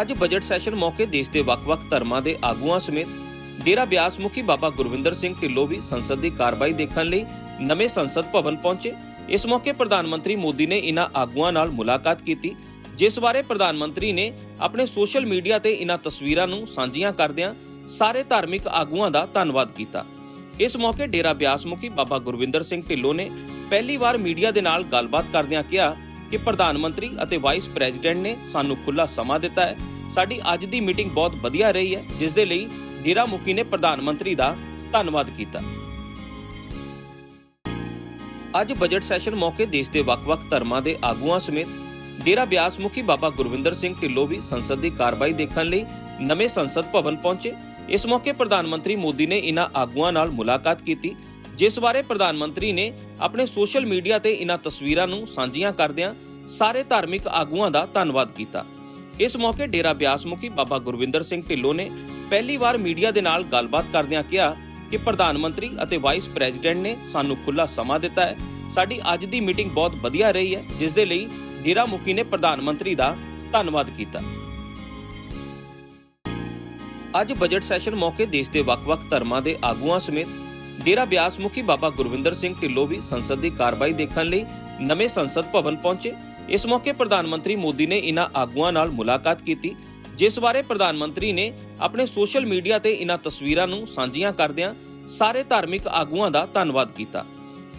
ਅੱਜ budget session ਮੌਕੇ ਦੇਸ਼ ਦੇ ਵੱਖ-ਵੱਖ ਧਰਮਾਂ ਦੇ ਆਗੂਆਂ ਸਮੇਤ ਡੇਰਾ ਬਿਆਸ ਮੁਖੀ ਬਾਬਾ ਗੁਰਵਿੰਦਰ ਸਿੰਘ ਢਿੱਲੋਂ ਵੀ ਸੰਸਦ ਦੀ ਕਾਰਵਾਈ ਦੇਖਣ ਲਈ ਨਵੇਂ ਸੰਸਦ ਭਵਨ ਪਹੁੰਚੇ। ਇਸ ਮੌਕੇ ਪ੍ਰਧਾਨ ਮੰਤਰੀ ਮੋਦੀ ਨੇ ਇਨ੍ਹਾਂ ਆਗੂਆਂ ਨਾਲ ਮੁਲਾਕਾਤ ਕੀਤੀ, ਜਿਸ ਬਾਰੇ ਪ੍ਰਧਾਨ ਮੰਤਰੀ ਨੇ ਆਪਣੇ ਸੋਸ਼ਲ ਮੀਡੀਆ ਤੇ ਇਨ੍ਹਾਂ ਤਸਵੀਰਾਂ ਨੂੰ ਸਾਂਝੀਆਂ ਕਰਦਿਆਂ ਸਾਰੇ ਧਾਰਮਿਕ ਆਗੂਆਂ ਦਾ ਧੰਨਵਾਦ ਕੀਤਾ। ਇਸ ਮੌਕੇ ਡੇਰਾ ਬਿਆਸ ਮੁਖੀ ਬਾਬਾ ਗੁਰਵਿੰਦਰ ਸਿੰਘ ਢਿੱਲੋਂ ਨੇ ਪਹਿਲੀ ਵਾਰ ਮੀਡੀਆ ਦੇ ਨਾਲ ਗੱਲਬਾਤ ਕਰਦਿਆਂ ਕਿਹਾ ਕਿ ਪ੍ਰਧਾਨ ਮੰਤਰੀ ਅਤੇ ਵਾਈਸ ਪ੍ਰੈਜ਼ੀਡੈਂਟ ਨੇ ਸਾਨੂੰ ਖੁੱਲਾ ਸਮਾਂ ਦਿੱਤਾ ਹੈ। ਸਾਡੀ ਅੱਜ ਦੀ ਮੀਟਿੰਗ ਬਹੁਤ ਵਧੀਆ ਰਹੀ ਹੈ, ਜਿਸ ਦੇ ਲਈ ਡੇਰਾ ਮੁਖੀ ਨੇ ਪ੍ਰਧਾਨ ਮੰਤਰੀ ਦਾ ਧੰਨਵਾਦ ਕੀਤਾ। ਅੱਜ ਬਜਟ ਸੈਸ਼ਨ ਮੌਕੇ ਦੇਸ਼ ਦੇ ਵੱਖ-ਵੱਖ ਧਰਮਾਂ ਦੇ ਆਗੂਆਂ ਸਮੇਤ ਡੇਰਾ ਬਿਆਸ ਮੁਖੀ ਬਾਬਾ ਗੁਰਵਿੰਦਰ ਸਿੰਘ ਢਿੱਲੋਂ ਵੀ ਸੰਸਦ ਦੀ ਕਾਰਵਾਈ ਦੇਖਣ ਲਈ ਨਵੇਂ ਸੰਸਦ ਭਵਨ ਪਹੁੰਚੇ। ਇਸ ਮੌਕੇ ਪ੍ਰਧਾਨ ਮੰਤਰੀ ਮੋਦੀ ਨੇ ਇਨ੍ਹਾਂ ਆਗੂਆਂ ਨਾਲ ਮੁਲਾਕਾਤ ਕੀਤੀ ਜਿਸ ਬਾਰੇ ਪ੍ਰਧਾਨ ਮੰਤਰੀ ਨੇ ਆਪਣੇ ਸੋਸ਼ਲ ਮੀਡੀਆ ਤੇ ਇਨ੍ਹਾਂ ਤਸਵੀਰਾਂ ਨੂੰ ਸਾਂਝੀਆਂ ਕਰਦਿਆਂ ਸਾਰੇ ਧਾਰਮਿਕ ਆਗੂਆਂ ਦਾ ਧੰਨਵਾਦ ਕੀਤਾ। ਇਸ ਮੌਕੇ ਡੇਰਾ ਬਿਆਸ ਮੁਖੀ ਬਾਬਾ ਗੁਰਵਿੰਦਰ ਸਿੰਘ ਢਿੱਲੋਂ ਨੇ ਪਹਿਲੀ ਵਾਰ ਮੀਡੀਆ ਦੇ ਨਾਲ ਗੱਲਬਾਤ ਕਰਦਿਆਂ ਕਿਹਾ ਕਿ ਪ੍ਰਧਾਨ ਮੰਤਰੀ ਅਤੇ ਵਾਈਸ ਪ੍ਰੈਜ਼ੀਡੈਂਟ ਨੇ ਸਾਨੂੰ ਖੁੱਲਾ ਸਮਾਂ ਦਿੱਤਾ ਹੈ। ਸਾਡੀ ਅੱਜ ਦੀ ਮੀਟਿੰਗ ਬਹੁਤ ਵਧੀਆ ਰਹੀ ਹੈ, ਜਿਸ ਦੇ ਲਈ ਡੇਰਾ ਮੁਖੀ ਨੇ ਪ੍ਰਧਾਨ ਮੰਤਰੀ ਦਾ ਧੰਨਵਾਦ ਕੀਤਾ। ਅੱਜ ਬਜਟ ਸੈਸ਼ਨ ਮੌਕੇ ਦੇਸ਼ ਦੇ ਵੱਖ-ਵੱਖ ਧਰਮਾਂ ਦੇ ਆਗੂਆਂ ਸਮੇਤ ਡੇਰਾ ਬਿਆਸ ਮੁਖੀ ਬਾਬਾ ਗੁਰਵਿੰਦਰ ਸਿੰਘ ਢਿੱਲੋਂ ਵੀ ਸੰਸਦ ਦੀ ਕਾਰਵਾਈ ਦੇਖਣ ਲਈ ਨਵੇਂ ਸੰਸਦ ਭਵਨ ਪਹੁੰਚੇ। ਇਸ ਮੌਕੇ ਪ੍ਰਧਾਨ ਮੰਤਰੀ ਮੋਦੀ ਨੇ ਇਨ੍ਹਾਂ ਆਗੂਆਂ ਨਾਲ ਮੁਲਾਕਾਤ ਕੀਤੀ। ਜਿਸ ਬਾਰੇ ਪ੍ਰਧਾਨ ਮੰਤਰੀ ਨੇ ਆਪਣੇ ਸੋਸ਼ਲ ਮੀਡੀਆ ਤੇ ਇਨ੍ਹਾਂ ਤਸਵੀਰਾਂ ਨੂੰ ਸਾਂਝੀਆਂ ਕਰਦਿਆਂ ਸਾਰੇ ਧਾਰਮਿਕ ਆਗੂਆਂ ਦਾ ਧੰਨਵਾਦ ਕੀਤਾ।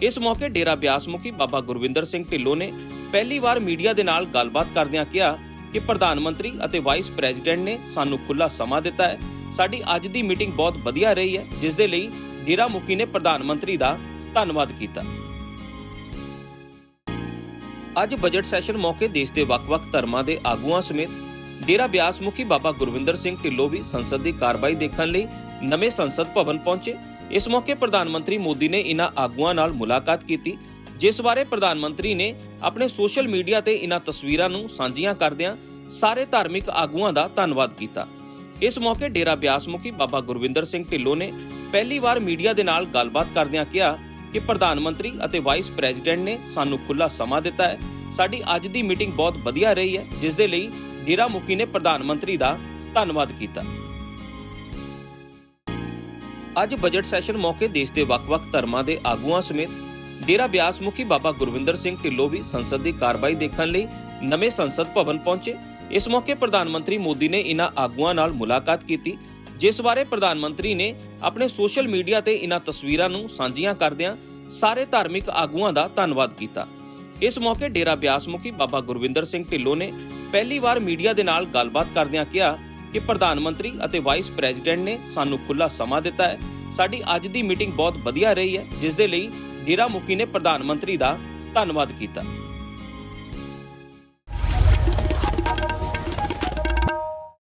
ਇਸ ਮੌਕੇ ਡੇਰਾ ਬਿਆਸ ਮੁਖੀ ਬਾਬਾ ਗੁਰਵਿੰਦਰ ਸਿੰਘ ਢਿੱਲੋਂ ਨੇ ਪਹਿਲੀ ਵਾਰ ਮੀਡੀਆ ਦੇ ਨਾਲ ਗੱਲਬਾਤ ਕਰਦਿਆਂ ਕਿਹਾ ਕਿ ਪ੍ਰਧਾਨ ਮੰਤਰੀ ਅਤੇ ਵਾਈਸ ਪ੍ਰੈਜ਼ੀਡੈਂਟ ਨੇ ਸਾਨੂੰ ਖੁੱਲਾ ਸਮਾਂ ਦਿੱਤਾ ਹੈ। ਸਾਡੀ ਅੱਜ ਦੀ ਮੀਟਿੰਗ ਬਹੁਤ ਵਧੀਆ ਰਹੀ ਹੈ ਜਿਸ ਦੇ ਲਈ ਡੇਰਾ ਮੁਖੀ ਨੇ ਪ੍ਰਧਾਨ ਮੰਤਰੀ ਦਾ ਧੰਨਵਾਦ ਕੀਤਾ। ਅੱਜ ਬਜਟ ਸੈਸ਼ਨ ਮੌਕੇ ਦੇਸ਼ ਦੇ ਵੱਖ-ਵੱਖ ਧਰਮਾਂ ਦੇ ਆਗੂਆਂ ਸਮੇਤ ਡੇਰਾ ਬਿਆਸ ਮੁਖੀ ਬਾਬਾ ਗੁਰਵਿੰਦਰ ਸਿੰਘ ਢਿੱਲੋਂ ਵੀ ਸੰਸਦ ਦੀ ਕਾਰਵਾਈ ਦੇਖਣ ਲਈ ਨਵੇਂ ਸੰਸਦ ਭਵਨ ਪਹੁੰਚੇ। ਇਸ ਮੌਕੇ ਪ੍ਰਧਾਨ ਮੰਤਰੀ ਮੋਦੀ ਨੇ ਇਨ੍ਹਾਂ ਆਗੂਆਂ ਨਾਲ ਮੁਲਾਕਾਤ ਕੀਤੀ, ਜਿਸ ਬਾਰੇ ਪ੍ਰਧਾਨ ਮੰਤਰੀ ਨੇ ਆਪਣੇ ਸੋਸ਼ਲ ਮੀਡੀਆ ਤੇ ਇਨ੍ਹਾਂ ਤਸਵੀਰਾਂ ਨੂੰ ਸਾਂਝੀਆਂ ਕਰਦਿਆਂ ਸਾਰੇ ਧਾਰਮਿਕ ਆਗੂਆਂ ਦਾ ਧੰਨਵਾਦ ਕੀਤਾ। ਇਸ ਮੌਕੇ ਡੇਰਾ ਬਿਆਸ ਮੁਖੀ ਬਾਬਾ ਗੁਰਵਿੰਦਰ ਸਿੰਘ ਢਿੱਲੋਂ ਨੇ ਪਹਿਲੀ ਵਾਰ ਮੀਡੀਆ ਦੇ ਨਾਲ ਗੱਲਬਾਤ ਕਰਦਿਆਂ ਕਿਹਾ ਕਿ ਪ੍ਰਧਾਨ ਮੰਤਰੀ ਅਤੇ ਵਾਈਸ ਪ੍ਰੈਜ਼ੀਡੈਂਟ ਨੇ ਸਾਨੂੰ ਖੁੱਲਾ ਸਮਾਂ ਦਿੱਤਾ ਹੈ। ਸਾਡੀ ਅੱਜ ਦੀ ਮੀਟਿੰਗ ਬਹੁਤ ਵਧੀਆ ਰਹੀ ਹੈ, ਜਿਸ ਦੇ ਲਈ ਡੇਰਾ ਮੁਖੀ ਨੇ ਪ੍ਰਧਾਨ ਮੰਤਰੀ ਦਾ ਧੰਨਵਾਦ ਕੀਤਾ। ਅੱਜ ਬਜਟ ਸੈਸ਼ਨ ਮੌਕੇ ਦੇਸ਼ ਦੇ ਵੱਖ-ਵੱਖ ਧਰਮਾਂ ਦੇ ਆਗੂਆਂ ਸਮੇਤ ਡੇਰਾ ਬਿਆਸ ਮੁਖੀ ਬਾਬਾ ਗੁਰਵਿੰਦਰ ਸਿੰਘ ਢਿੱਲੋਂ ਵੀ ਸੰਸਦ ਦੀ ਕਾਰਵਾਈ ਦੇਖਣ ਲਈ ਨਵੇਂ ਸੰਸਦ ਭਵਨ ਪਹੁੰਚੇ। ਇਸ ਮੌਕੇ ਪ੍ਰਧਾਨ ਮੰਤਰੀ ਮੋਦੀ ਨੇ ਇਨ੍ਹਾਂ ਆਗੂਆਂ ਨਾਲ ਮੁਲਾਕਾਤ ਕੀਤੀ, ਜਿਸ ਬਾਰੇ ਪ੍ਰਧਾਨ ਮੰਤਰੀ ਨੇ ਆਪਣੇ ਸੋਸ਼ਲ ਮੀਡੀਆ ਤੇ ਇਨ੍ਹਾਂ ਤਸਵੀਰਾਂ ਨੂੰ ਸਾਂਝੀਆਂ ਕਰਦਿਆਂ ਸਾਰੇ ਧਾਰਮਿਕ ਆਗੂਆਂ ਦਾ ਧੰਨਵਾਦ ਕੀਤਾ। ਇਸ ਮੌਕੇ ਡੇਰਾ ਬਿਆਸ ਮੁਖੀ ਬਾਬਾ ਗੁਰਵਿੰਦਰ ਸਿੰਘ ਢਿੱਲੋਂ ਨੇ ਪਹਿਲੀ ਵਾਰ ਮੀਡੀਆ ਦੇ ਨਾਲ ਗੱਲਬਾਤ ਕਰਦਿਆਂ ਕਿਹਾ ਕਿ ਪ੍ਰਧਾਨ ਮੰਤਰੀ ਅਤੇ ਵਾਈਸ ਪ੍ਰੈਜ਼ੀਡੈਂਟ ਨੇ ਸਾਨੂੰ ਖੁੱਲਾ ਸਮਾਂ ਦਿੱਤਾ ਹੈ। ਸਾਡੀ ਅੱਜ ਦੀ ਮੀਟਿੰਗ ਬਹੁਤ ਵਧੀਆ ਰਹੀ ਹੈ, ਜਿਸ ਦੇ ਲਈ ਡੇਰਾ ਮੁਖੀ ਨੇ ਪ੍ਰਧਾਨ ਮੰਤਰੀ ਦਾ ਧੰਨਵਾਦ ਕੀਤਾ।